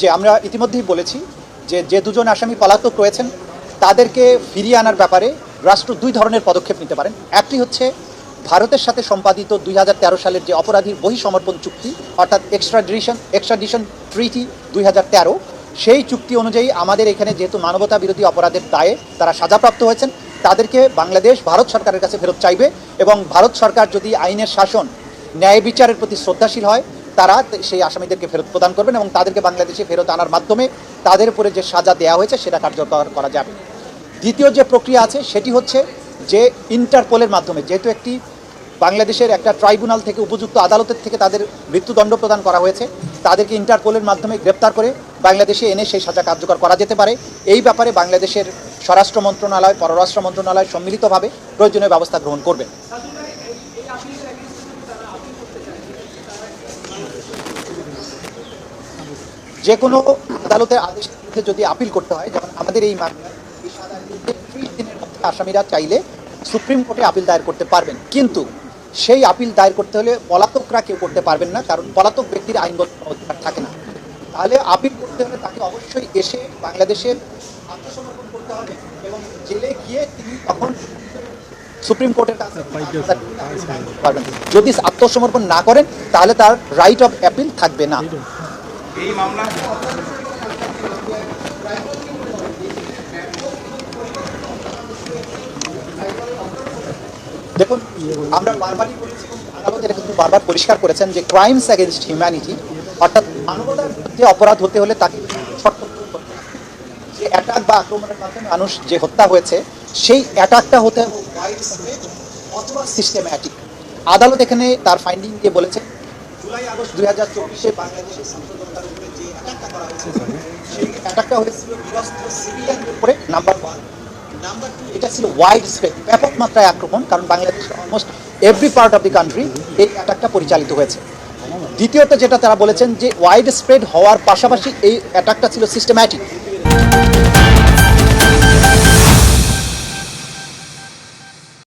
যে আমরা ইতিমধ্যেই বলেছি যে যে দুজন আসামি পলাতক রয়েছেন, তাদেরকে ফিরিয়ে আনার ব্যাপারে রাষ্ট্র দুই ধরনের পদক্ষেপ নিতে পারেন। একটি হচ্ছে ভারতের সাথে সম্পাদিত দুই হাজার তেরো সালের যে অপরাধীর বহিসমর্পণ চুক্তি, অর্থাৎ এক্সট্রাডিশন এক্সট্রাডিশন ট্রিটি দুই হাজার তেরো, সেই চুক্তি অনুযায়ী আমাদের এখানে যেহেতু মানবতা বিরোধী অপরাধের দায়ে তারা সাজাপ্রাপ্ত হয়েছেন, তাদেরকে বাংলাদেশ, ভারত সরকারের কাছে ফেরত চাইবে এবং ভারত সরকার যদি আইনের শাসন, ন্যায় বিচারের প্রতি শ্রদ্ধাশীল হয় তারা সেই আসামিদেরকে ফেরত প্রদান করবেন এবং তাদেরকে বাংলাদেশে ফেরত আনার মাধ্যমে তাদের উপরে যে সাজা দেওয়া হয়েছে, সেটা কার্যকর করা যাবে। দ্বিতীয় যে প্রক্রিয়া আছে, সেটি হচ্ছে যে ইন্টারপোলের মাধ্যমে, যেহেতু একটি বাংলাদেশের একটা ট্রাইব্যুনাল থেকে উপযুক্ত আদালতের থেকে তাদের মৃত্যুদণ্ড প্রদান করা হয়েছে, তাদেরকে ইন্টারপোলের মাধ্যমে গ্রেপ্তার করে বাংলাদেশে এনে সেই সাজা কার্যকর করা যেতে পারে। এই ব্যাপারে বাংলাদেশের স্বরাষ্ট্র মন্ত্রণালয়, পররাষ্ট্র মন্ত্রণালয় সম্মিলিতভাবে প্রয়োজনীয় ব্যবস্থা গ্রহণ করবে। যে কোনো আদালতের আদেশের বিরুদ্ধে যদি আপিল করতে হয়, যেমন আমাদের এই মামলায় ত্রিশ দিনের মধ্যে আসামিরা চাইলে সুপ্রিম কোর্টে আপিল দায়ের করতে পারবেন। কিন্তু সেই আপিল দায়ের করতে হলে পলাতকরা কেউ করতে পারবেন না, কারণ পলাতক ব্যক্তির আইনগত অধিকার থাকে না। তাহলে আপিল করতে হলে তাকে অবশ্যই এসে বাংলাদেশের আত্মসমর্পণ করতে হবে এবং জেলে গিয়ে তিনি তখন সুপ্রিম কোর্টের কাছে পারবেন যদি আত্মসমর্পণ না করেন তাহলে তার রাইট অফ অ্যাপিল থাকবে না এই মামলা দেখুন আমরা বারবারই বলেছি আদালত এটা কিন্তু বারবার পরিষ্কার করেছেন যে ক্রাইমস অ্যাগেনস্ট হিউম্যানিটি অর্থাৎ মানবতার বিরুদ্ধে অপরাধ হতে হলে তাকে শর্ত। যে অ্যাটাক বা আক্রমণের মাধ্যমে মানুষ যে হত্যা হয়েছে সেই অ্যাটাকটা হতে অথবা সিস্টেম্যাটিক আদালত এখানে তার ফাইন্ডিং দিয়ে বলেছে জুলাই আগস্ট দুই হাজার চব্বিশে বাংলাদেশের নাম্বার এটা ছিল ওয়াইড স্প্রেড ব্যাপক মাত্রায় আক্রমণ, কারণ বাংলাদেশের almost every part of the country এই অ্যাটাকটা পরিচালিত হয়েছে। দ্বিতীয়ত যেটা তারা বলেছেন যে ওয়াইড স্প্রেড হওয়ার পাশাপাশি এই অ্যাটাকটা ছিল সিস্টেম্যাটিক